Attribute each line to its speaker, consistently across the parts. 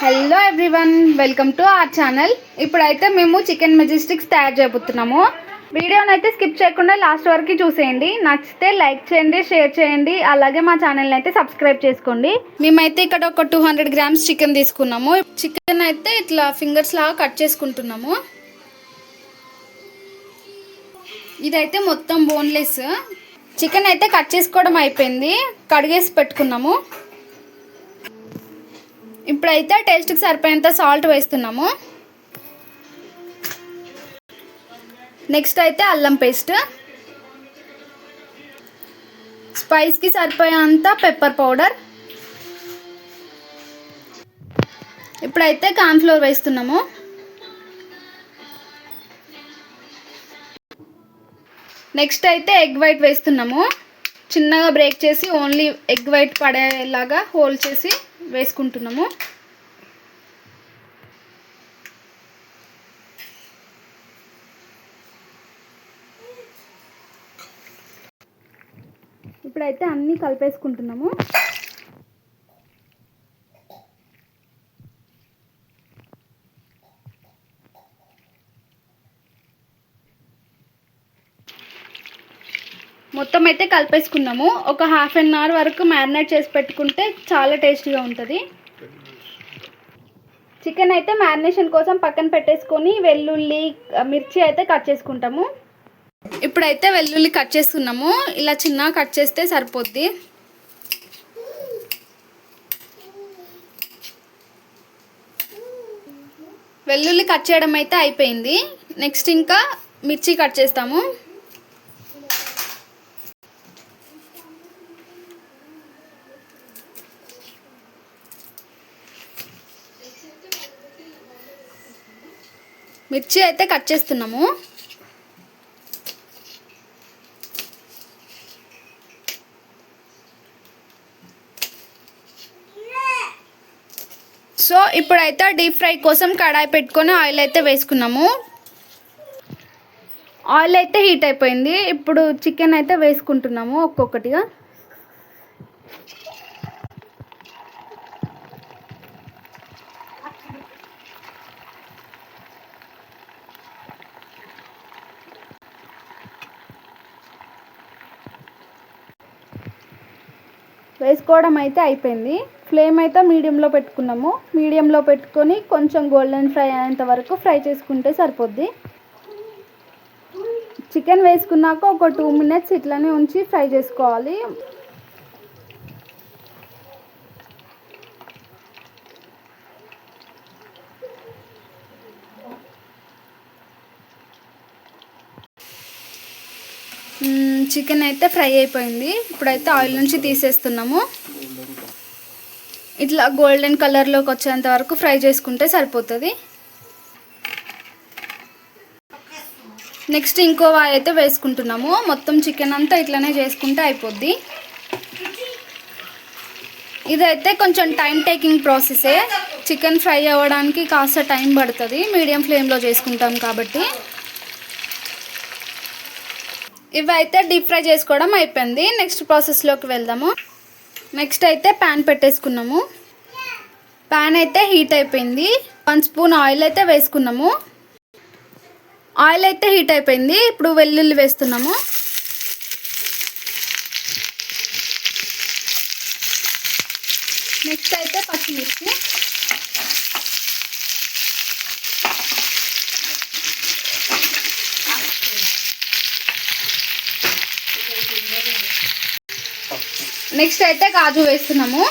Speaker 1: Hello everyone welcome to our channel ఇప్పుడైతే మేము chicken మెజిస్టిక్స్ తయారు చేయబోతున్నాము. వీడియోని అయితే స్కిప్ చేయకుండా లాస్ట్ వరకు చూసేయండి. నచ్చితే లైక్ చేయండి షేర్ చేయండి. అలాగే మా ఛానల్ని అయితే సబ్స్క్రైబ్ చేసుకోండి. మేమైతే ఇక్కడ ఒక టూ హండ్రెడ్ గ్రామ్స్ చికెన్ తీసుకున్నాము. చికెన్ అయితే ఇట్లా ఫింగర్స్ లాగా కట్ చేసుకుంటున్నాము. ఇదైతే మొత్తం బోన్లెస్ చికెన్ అయితే కట్ చేసుకోవడం అయిపోయింది. కడిగేసి పెట్టుకున్నాము. ఇప్పుడైతే టేస్ట్కి సరిపోయేంత సాల్ట్ వేస్తున్నాము. నెక్స్ట్ అయితే అల్లం పేస్ట్ స్పైస్కి సరిపోయేంత పెప్పర్ పౌడర్ ఇప్పుడైతే కార్న్ఫ్లోర్ వేస్తున్నాము. నెక్స్ట్ అయితే ఎగ్ వైట్ వేస్తున్నాము. చిన్నగా బ్రేక్ చేసి ఓన్లీ ఎగ్ వైట్ పడేలాగా హోల్ చేసి వేసుకుంటున్నాము. ఇప్పుడైతే అన్నీ కలిపేసుకుంటున్నాము. మొత్తం అయితే కలిపేసుకున్నాము. ఒక హాఫ్ అన్ అవర్ వరకు మ్యారినేట్ చేసి పెట్టుకుంటే చాలా టేస్టీగా ఉంటుంది. చికెన్ అయితే మ్యారినేషన్ కోసం పక్కన పెట్టేసుకొని వెల్లుల్లి మిర్చి అయితే కట్ చేసుకుంటాము. ఇప్పుడైతే వెల్లుల్లి కట్ చేస్తున్నాము ఇలా చిన్నగా కట్ చేస్తే సరిపోద్ది. వెల్లుల్లి కట్ చేయడం అయితే అయిపోయింది. నెక్స్ట్ ఇంకా మిర్చి కట్ చేస్తాము. మిర్చి అయితే కట్ చేస్తున్నాము. సో ఇప్పుడైతే డీప్ ఫ్రై కోసం కడాయి పెట్టుకొని ఆయిల్ అయితే వేసుకున్నాము. ఆయిల్ అయితే హీట్ అయిపోయింది. ఇప్పుడు చికెన్ అయితే వేసుకుంటున్నాము ఒక్కొక్కటిగా. వేసుకోవడం అయితే అయిపోయింది. ఫ్లేమ్ అయితే మీడియంలో పెట్టుకున్నాము. మీడియంలో పెట్టుకొని కొంచెం గోల్డెన్ ఫ్రై అయ్యేంత వరకు ఫ్రై చేసుకుంటే సరిపోద్ది. చికెన్ వేసుకున్నాక ఒక టూ మినిట్స్ ఇట్లనే ఉంచి ఫ్రై చేసుకోవాలి. చికెన్ అయితే ఫ్రై అయిపోయింది. ఇప్పుడైతే ఆయిల్ నుంచి తీసేస్తున్నాము. ఇట్లా గోల్డెన్ కలర్లోకి వచ్చేంత వరకు ఫ్రై చేసుకుంటే సరిపోతుంది. నెక్స్ట్ ఇంకో వాయి అయితే వేసుకుంటున్నాము. మొత్తం చికెన్ అంతా ఇట్లనే చేసుకుంటే అయిపోద్ది. ఇదైతే కొంచెం టైం టేకింగ్ ప్రాసెసే చికెన్ ఫ్రై అవ్వడానికి కాస్త టైం పడుతుంది. మీడియం ఫ్లేమ్లో చేసుకుంటాం కాబట్టి. ఇవి అయితే డీప్ ఫ్రై చేసుకోవడం అయిపోయింది. నెక్స్ట్ ప్రాసెస్లోకి వెళ్దాము. నెక్స్ట్ అయితే ప్యాన్ పెట్టేసుకున్నాము. ప్యాన్ అయితే హీట్ అయిపోయింది. వన్ స్పూన్ ఆయిల్ అయితే వేసుకున్నాము. ఆయిల్ అయితే హీట్ అయిపోయింది. ఇప్పుడు వెల్లుల్లి వేస్తున్నాము. నెక్స్ట్ అయితే పచ్చిమిర్చి. నెక్స్ట్ అయితే కాజు వేస్తున్నాము.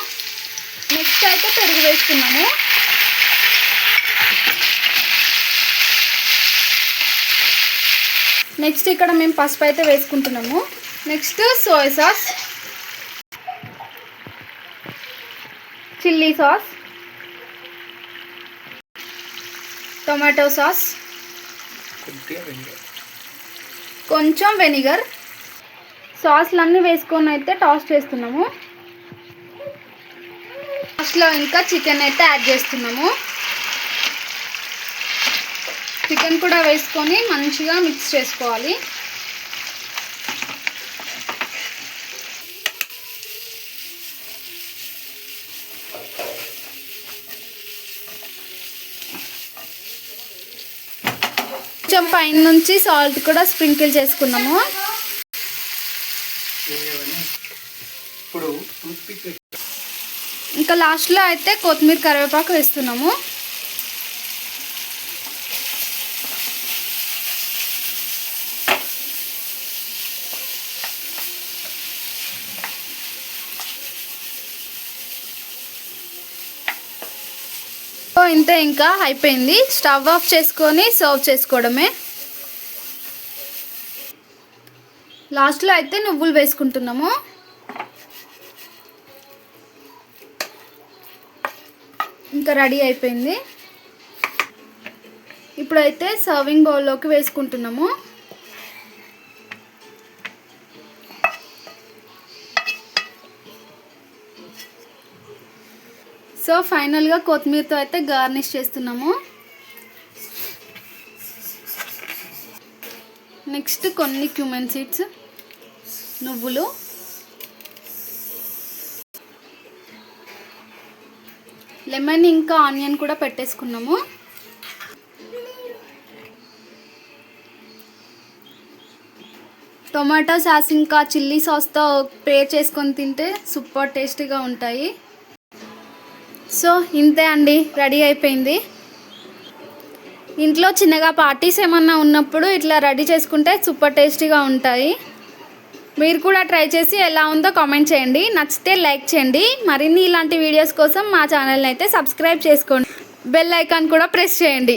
Speaker 1: నెక్స్ట్ అయితే పెరుగు వేస్తున్నాము. నెక్స్ట్ ఇక్కడ మేము పసుపు అయితే వేసుకుంటున్నాము. Next soya sauce chilli sauce tomato sauce కొంచెం వెనిగర్. సాస్లు అన్నీ వేసుకొని అయితే టాస్ చేస్తున్నాము. లాస్ట్లో ఇంకా చికెన్ అయితే యాడ్ చేస్తున్నాము. చికెన్ కూడా వేసుకొని మంచిగా మిక్స్ చేసుకోవాలి. కొంచెం పైన నుంచి సాల్ట్ కూడా స్ప్రింకిల్ చేసుకున్నాము.
Speaker 2: ఇప్పుడు టూత్పిక్
Speaker 1: ఇంకా లాస్ట్లో అయితే కొత్తిమీర కరివేపాకు వేస్తున్నాము. సో ఇంతే ఇంకా అయిపోయింది. స్టవ్ ఆఫ్ చేసుకొని సర్వ్ చేసుకోవడమే. లాస్ట్లో అయితే నువ్వులు వేసుకుంటున్నాము. ఇంకా రెడీ అయిపోయింది. ఇప్పుడైతే సర్వింగ్ బౌల్లోకి వేసుకుంటున్నాము. సో ఫైనల్గా కొత్తిమీరతో అయితే గార్నిష్ చేస్తున్నాము. నెక్స్ట్ కొన్ని క్యూమెన్ సీడ్స్. నువ్వులు. లెమన్ ఇంకా ఆనియన్ కూడా పెట్టేసుకున్నాము. టొమాటో సాస్ ఇంకా చిల్లీ సాస్తో ప్రేర్ చేసుకొని తింటే సూపర్ టేస్టీగా ఉంటాయి. సో ఇంతే అండి. రెడీ అయిపోయింది. ఇంట్లో చిన్నగా పార్టీస్ ఏమన్నా ఉన్నప్పుడు ఇట్లా రెడీ చేసుకుంటే సూపర్ టేస్టీగా ఉంటాయి. మీరు కూడా ట్రై చేసి ఎలా ఉందో కామెంట్ చేయండి. నచ్చితే లైక్ చేయండి. మరిన్ని ఇలాంటి వీడియోస్ కోసం మా ఛానల్ని అయితే సబ్స్క్రైబ్ చేసుకోండి. బెల్ ఐకాన్ కూడా ప్రెస్ చేయండి.